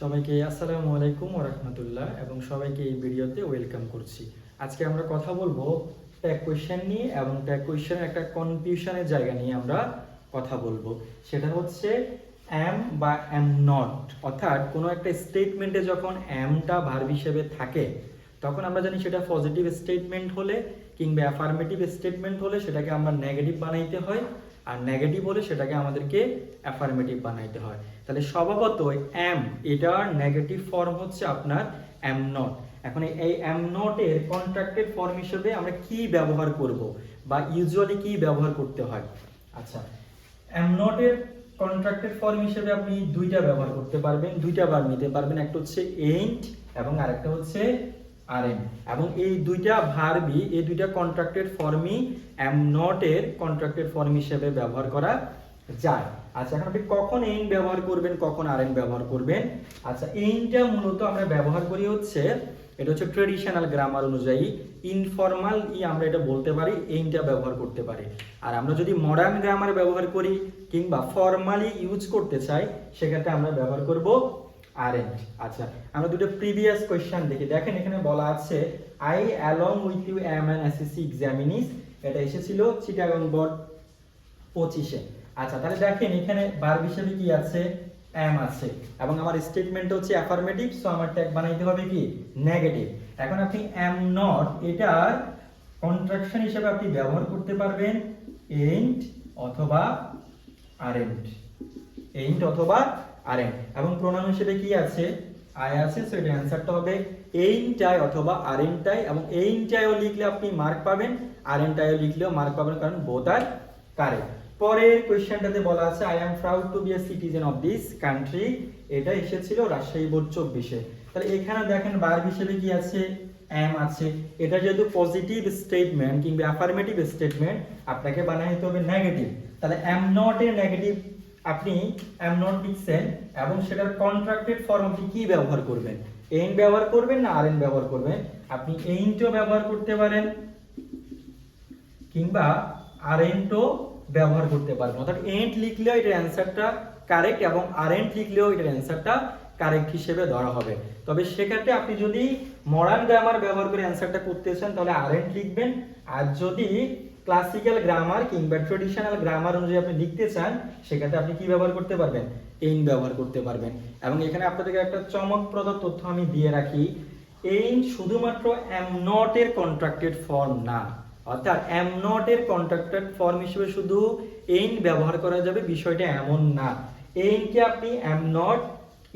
সবাইকে আসসালামু আলাইকুম রহমতুল্লাহ এবং সবাইকে এই ভিডিওতে ওয়েলকাম করছি। আজকে আমরা কথা বলব ট্যাগ কোয়েশ্চেন নিয়ে এবং ট্যাগ কোয়েশ্চেনের একটা কনফিউশনের জায়গা নিয়ে আমরা কথা বলব। সেটা হচ্ছে অ্যাম বা অ্যাম নট অর্থাৎ কোনো একটা স্টেটমেন্টে যখন অ্যামটা ভার্ব হিসেবে থাকে, তখন আমরা জানি সেটা পজিটিভ স্টেটমেন্ট হলে কিংবা অ্যাফার্মেটিভ স্টেটমেন্ট হলে সেটাকে আমরা নেগেটিভ বানাইতে হয়, আর নেগেটিভ হলে সেটাকে আমাদেরকে অ্যাফার্মেটিভ বানাইতে হয়। তাহলে স্বভাবতই অ্যাম এটার নেগেটিভ ফর্ম হচ্ছে আপনার অ্যাম নট এখন এই অ্যাম নটের কন্ট্রাক্টেড ফর্ম হিসেবে আমরা কি ব্যবহার করব বা ইউজুয়ালি কি ব্যবহার করতে হয়? আচ্ছা অ্যাম নটের কন্ট্রাক্টেড ফর্ম হিসেবে আপনি দুইটা ব্যবহার করতে পারবেন, দুইটা বার নিতে পারবেন। একটা হচ্ছে এইন্ট এবং আরেকটা হচ্ছে আরএম এবং এই দুইটা ভার্বই এই দুইটা কন্ট্রাক্টেড ফর্মই অ্যাম নটের কন্ট্রাক্টেড ফর্ম হিসেবে ব্যবহার করা যায়। আচ্ছা এখন আপনি কখন এইন ব্যবহার করবেন, কখন আরএন ব্যবহার করবেন? আচ্ছা এইনটা মূলত আমরা ব্যবহার করি হচ্ছে, এটা হচ্ছে ট্রেডিশনাল গ্রামার অনুযায়ী ইনফর্মাল ই আমরা এটা বলতে পারি এইনটা ব্যবহার করতে পারি। আর আমরা যদি মডার্ন গ্রামার ব্যবহার করি কিংবা ফর্মালি ইউজ করতে চাই, সেক্ষেত্রে আমরা ব্যবহার করব আরেন্ট আচ্ছা আমরা দুটো প্রিভিয়াস কোয়েশ্চেন দেখি। দেখেন এখানে বলা আছে I along with you am an SSC examinees এটা এসেছিল চিটাগং বোর্ড পঁচিশে। আচ্ছা তাহলে দেখেন এখানে বার হিসেবে কি আছে? অ্যাম আছে। এবং আমার স্টেটমেন্ট হচ্ছে অ্যাফার্মেটিভ সো আমার ট্যাগ বানাইতে হবে কি? নেগেটিভ এখন আপনি অ্যাম নট এটার কন্ট্রাকশন হিসেবে আপনি ব্যবহার করতে পারবেন এন্ট অথবা আরেন্ট এন্ট অথবা আরেন্ট এবং প্রোনাউন হিসেবে কি আছে? আই আছে সো এর অ্যানসারটা হবে এইনটাই অথবা আরেন্টাই এবং এইনটাইও লিখলে আপনি মার্ক পাবেন আরেন্টাইও লিখলেও মার্ক পাবেন, কারণ বোথ আর কারেক্ট পরের কোয়েশ্চেনটাতে বলা আছে I am proud to be a citizen of this country এটা এসেছিল রাজশাহী বোর্ড চব্বিশে। তাহলে এখানে দেখেন বার হিসেবে কি আছে? অ্যাম আছে। এটা যেহেতু পজিটিভ স্টেটমেন্ট কিংবা অ্যাফার্মেটিভ স্টেটমেন্ট আপনাকে বানাইতে হবে নেগেটিভ তাহলে অ্যাম নট এর নেগেটিভ আপনি অ্যাম নট লিখছেন এবং সেটার কন্ট্রাক্টেড ফর্ম আপনি কি ব্যবহার করবেন? এইন ব্যবহার করবেন না আর এন ব্যবহার করবেন? আপনি এইনটাও ব্যবহার করতে পারেন কিংবা আরেন্টও ব্যবহার করতে পারবেন অর্থাৎ এন্ট লিখলেও এটার অ্যান্সারটা কারেক্ট এবং আরেন্ট লিখলেও এটার অ্যান্সারটা কারেক্ট হিসেবে ধরা হবে। তবে সেক্ষেত্রে আপনি যদি মডার্ন গ্রামার ব্যবহার করে অ্যান্সারটা করতে চান, তাহলে আরেন্ট লিখবেন। আর যদি ক্লাসিক্যাল গ্রামার কিংবা ট্রেডিশনাল গ্রামার অনুযায়ী আপনি লিখতে চান, সেক্ষেত্রে আপনি কি ব্যবহার করতে পারবেন? এইন ব্যবহার করতে পারবেন। এবং এখানে আপনাদেরকে একটা চমকপ্রদ তথ্য আমি দিয়ে রাখি। এইন শুধুমাত্র অ্যাম নট এর কন্ট্রাক্টেড ফর্ম না। অর্থাৎ অ্যাম নট এর কন্ট্রাক্টেড ফর্ম হিসেবে শুধু এইন ব্যবহার করা যাবে, বিষয়টা এমন না। এইনকে আপনি am not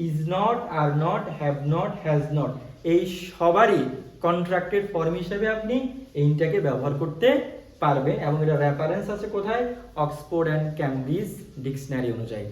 is not are not have not has not এই সবারই কন্ট্রাক্টেড ফর্ম হিসেবে আপনি এইনটাকে ব্যবহার করতে পারবেন এবং এটা রেফারেন্স আছে কোথায়? অক্সফোর্ড অ্যান্ড ক্যামব্রিজ ডিকশনারি অনুযায়ী।